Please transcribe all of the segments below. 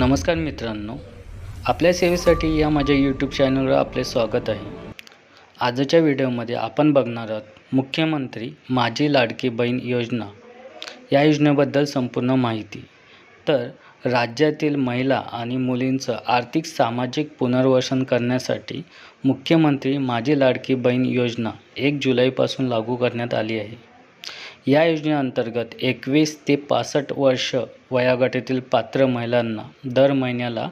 नमस्कार मित्रांनो आपल्या सेवेसाठी या माझ्या यूट्यूब चॅनलवर आपले स्वागत आहे. आजच्या व्हिडिओमध्ये आपण बघणार आहोत मुख्यमंत्री माझी लाडकी बहीण योजना. या योजनेबद्दल संपूर्ण माहिती. तर राज्यातील महिला आणि मुलींचं आर्थिक सामाजिक पुनर्वसन करण्यासाठी मुख्यमंत्री माझी लाडकी बहीण योजना एक जुलैपासून लागू करण्यात आली आहे. या योजनेअंतर्गत एकवीस ते पासष्ट वर्ष वयोगटातील पात्र महिलांना दर महिन्याला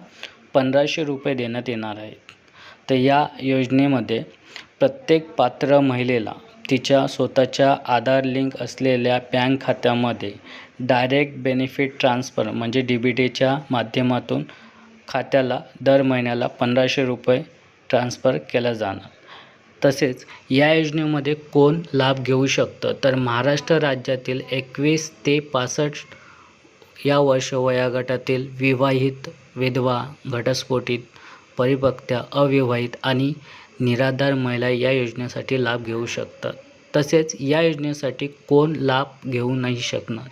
पंधराशे रुपये देण्यात येणार आहेत. तर या योजनेमध्ये प्रत्येक पात्र महिलेला तिच्या स्वतःच्या आधार लिंक असलेल्या बँक खात्यामध्ये डायरेक्ट बेनिफिट ट्रान्सफर म्हणजे डी बी टीच्या माध्यमातून खात्याला दर महिन्याला पंधराशे रुपये ट्रान्स्फर केला जाणार. तसेच या योजनेमध्ये कोण लाभ घेऊ शकतं? तर महाराष्ट्र राज्यातील एकवीस ते पासष्ट या वर्ष वयागटातील विवाहित विधवा घटस्फोटित परिपक्त्या अविवाहित आणि निराधार महिला या योजनेसाठी लाभ घेऊ शकतात. तसेच या योजनेसाठी कोण लाभ घेऊ नाही शकणार?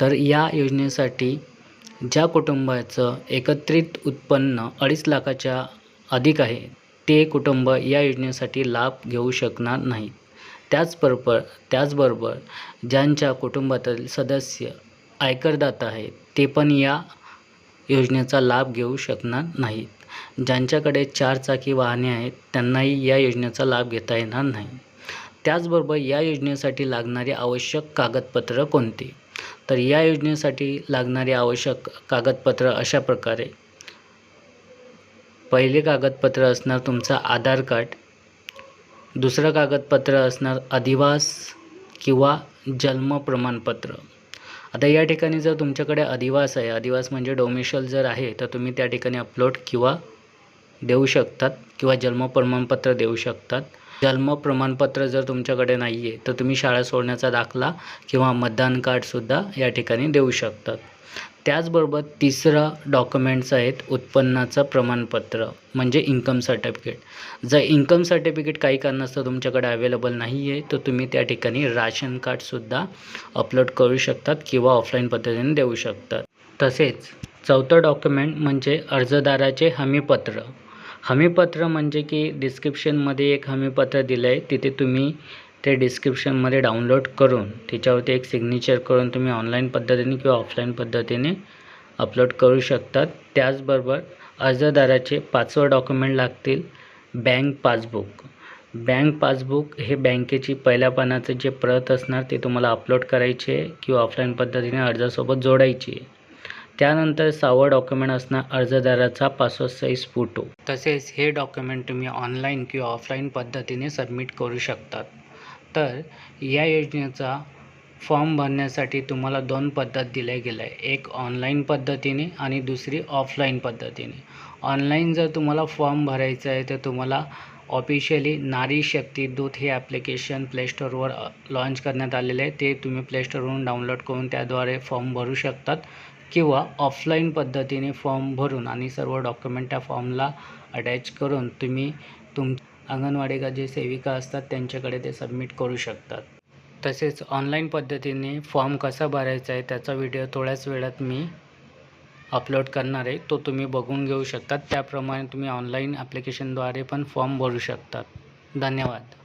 तर या योजनेसाठी ज्या कुटुंबाचं एकत्रित उत्पन्न अडीच लाखाच्या अधिक आहे ते कुटुंब या योजनेसाठी लाभ घेऊ शकणार नाहीत. त्याचबरोबर त्याचबरोबर ज्यांच्या कुटुंबातील सदस्य आयकरदाता आहेत ते पण या योजनेचा लाभ घेऊ शकणार नाहीत. ज्यांच्याकडे चारचाकी वाहने आहेत त्यांनाही या योजनेचा लाभ घेता येणार नाही. त्याचबरोबर या योजनेसाठी लागणारी आवश्यक कागदपत्रं कोणती? तर या योजनेसाठी लागणारी आवश्यक कागदपत्र अशा प्रकारे पहिले कागदपत्र असणार तुमचं आधार कार्ड दुसरं कागदपत्र असणार अधिवास किंवा जन्म प्रमाणपत्र. आता या ठिकाणी जर तुमच्याकडे अधिवास आहे अधिवास म्हणजे डोमिशल जर आहे तर तुम्ही त्या ठिकाणी अपलोड किंवा देऊ शकतात किंवा जन्म प्रमाणपत्र देऊ शकतात. जन्म प्रमाणपत्र जर तुमच्याकडे नाही आहे तर तुम्ही शाळा सोडण्याचा दाखला किंवा मतदान कार्डसुद्धा या ठिकाणी देऊ शकतात. त्याचबरोबर तिसरा डॉक्युमेंट्स आहेत उत्पन्नाचं प्रमाणपत्र म्हणजे इन्कम सर्टिफिकेट. जर इन्कम सर्टिफिकेट काही कारणास्तव तुमच्याकडे अवेलेबल नाही आहे तर तुम्ही त्या ठिकाणी राशन कार्डसुद्धा अपलोड करू शकतात किंवा ऑफलाईन पद्धतीने देऊ शकतात. तसेच चौथं डॉक्युमेंट म्हणजे अर्जदाराचे हमीपत्र. हमीपत्र म्हणजे की डिस्क्रिप्शनमध्ये एक हमीपत्र दिलं आहे तिथे तुम्ही ते डिस्क्रिप्शनमध्ये डाउनलोड करून त्याच्यावरती एक सिग्नेचर करून तुम्ही ऑनलाईन पद्धतीने किंवा ऑफलाईन पद्धतीने अपलोड करू शकतात. त्याचबरोबर अर्जदाराचे पाचवं डॉक्युमेंट लागतील बँक पासबुक बँक पासबुक हे बँकेची पहिल्या पानाचं जे प्रत असणार ते तुम्हाला अपलोड करायचे आहे किंवा ऑफलाईन पद्धतीने अर्जासोबत जोडायची आहे. त्यानंतर सहावं डॉक्युमेंट असणार अर्जदाराचा पासपोर्ट साईज फोटो तसेच हे डॉक्युमेंट तुम्ही ऑनलाईन किंवा ऑफलाईन पद्धतीने सबमिट करू शकतात. तर या योजनेचा फॉर्म भरण्यासाठी तुम्हाला दोन पद्धत दिल्या गेल्या आहे एक ऑनलाईन पद्धतीने आणि दुसरी ऑफलाईन पद्धतीने. ऑनलाईन जर तुम्हाला फॉर्म भरायचा आहे तर तुम्हाला ऑफिशियली नारी शक्ती दूत हे ॲप्लिकेशन प्लेस्टोरवर लॉन्च करण्यात आलेले आहे. ते तुम्ही प्लेस्टोरवरून डाउनलोड करून त्याद्वारे फॉर्म भरू शकतात. किंवा ऑफलाईन पद्धतीने फॉर्म भरून आणि सर्व डॉक्युमेंट त्या फॉर्मला अटॅच करून तुम्ही तुम अंगणवाडी जे सेविका असतात त्यांच्याकडे ते सबमिट करू शकतात. तसेच ऑनलाईन पद्धतीने फॉर्म कसा भरायचा आहे त्याचा व्हिडिओ थोड्याच वेळात मी अपलोड करणार आहे. तो तुम्ही बघून घेऊ शकतात. त्याप्रमाणे तुम्ही ऑनलाईन ॲप्लिकेशनद्वारे पण फॉर्म भरू शकतात. धन्यवाद.